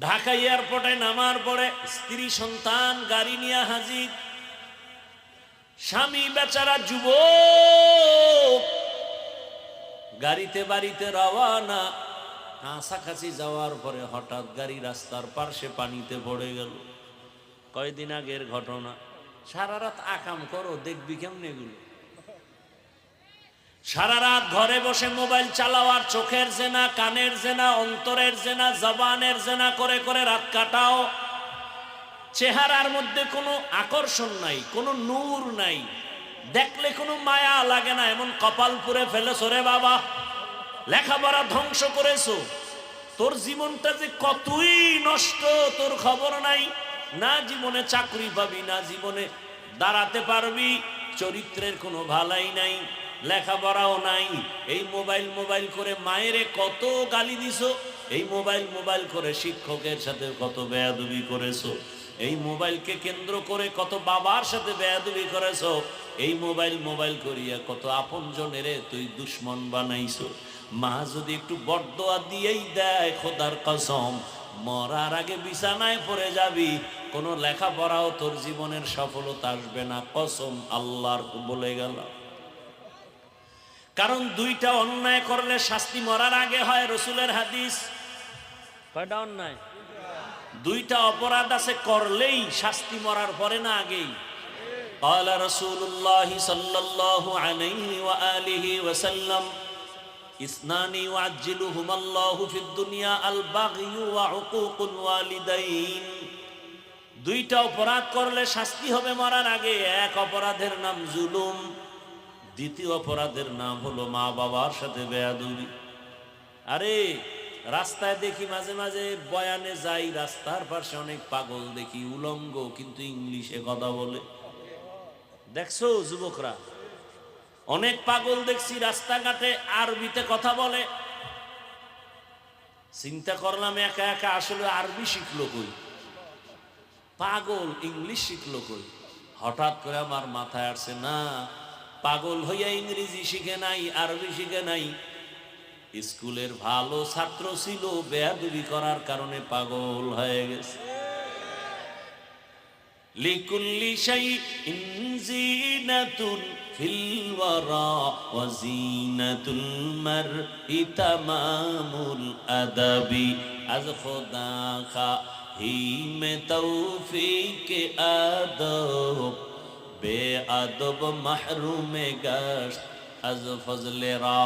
ঢাকা এয়ারপোর্টে নামার পরে স্ত্রী সন্তান, গাড়ি নিয়ে হাজির। স্বামী, বেচারা যুব গাড়িতে, বাড়িতে রওয়ানা কাছাকাছি যাওয়ার পরে হঠাৎ গাড়ি রাস্তার পার্শ্বে পানিতে পড়ে গেল। কয়দিন আগের ঘটনা। সারা রাত আকাম করো, দেখবি কেমনে এগুলো? সারা রাত ঘরে বসে মোবাইল চালাওয়ার, চোখের জেনা, কানের জেনা, অন্তরের জেনা, জবানের জেনা করে করে রাত কাটাও। চেহারার মধ্যে কোনো আকর্ষণ নাই, কোনো নূর নাই। দেখলে কোনো মায়া লাগে না, এমন কপাল পুরে ফেলেছো রে বাবা। লেখাপড়া ধ্বংস করেছ। তোর জীবনটা যে কতই নষ্ট, তোর খবর নাই। না জীবনে চাকরি পাবি, না জীবনে দাঁড়াতে পারবি। চরিত্রের কোনো ভালাই নাই। লেখাপড়াও নাই। এই মোবাইল মোবাইল করে মায়েরে কত গালি দিছো? এই মোবাইল মোবাইল করে শিক্ষকের সাথে কত বেয়াদবি করেছ? এই মোবাইলকে কেন্দ্র করে কত বাবার সাথে বেয়াদবি করেছ? এই মোবাইল মোবাইল করিয়া কত আপনজনেরে তুই দুশ্মন বানাইছো? মা যদি একটু বরদোয়া দিয়েই দেয় খোদার কসম, মরার আগে বিছানায় পড়ে যাবি, কোনো লেখাপড়াও তোর জীবনের সফলতা আসবে না। কসম আল্লাহর বলে গেল কারণ দুইটা অন্যায় করলে শাস্তি মরার আগে হয় রসুলের হাদিস কয়টা অন্যায় দুইটা অপরাধ আছে করলেই শাস্তি মরার পরে না আগেই قال رسول الله صلى الله عليه وآله وسلم اثنان يعجلهما الله في الدنيا البغي وعقوق الوالدين দুইটা অপরাধ করলে শাস্তি হবে মরার আগে এক অপরাধের নাম জুলুম দ্বিতীয় অপরাধের নাম হলো মা বাবার সাথে বেয়াদুবি। আরে, রাস্তায় দেখি মাঝে মাঝে বয়ানে যাই, রাস্তার পাশে অনেক পাগল দেখি, উলঙ্গ, কিন্তু ইংলিশে কথা বলে। দেখছ যুবকরা? অনেক পাগল দেখছি রাস্তাঘাটে আরবিতে কথা বলে। চিন্তা করলাম একা একা আসলে আরবি শিখলো কই? পাগল, ইংলিশ শিখলো কই? হঠাৎ করে আমার মাথায় আসছে না পাগল হইয়া ইংরেজি শিখে নাই, আরবি শিখে নাই। স্কুলের ভালো ছাত্র ছিল, বেয়াদুবি করার কারণে পাগল হয়ে গেছে। লিকুল্লি শাইইন জিনাতুন ফিল ওয়ারা ওয়া জিনাতুল মারই খা হি মে তৌফিক আদব। বে আদব মাহরুমে গশত আজ ফজলে রা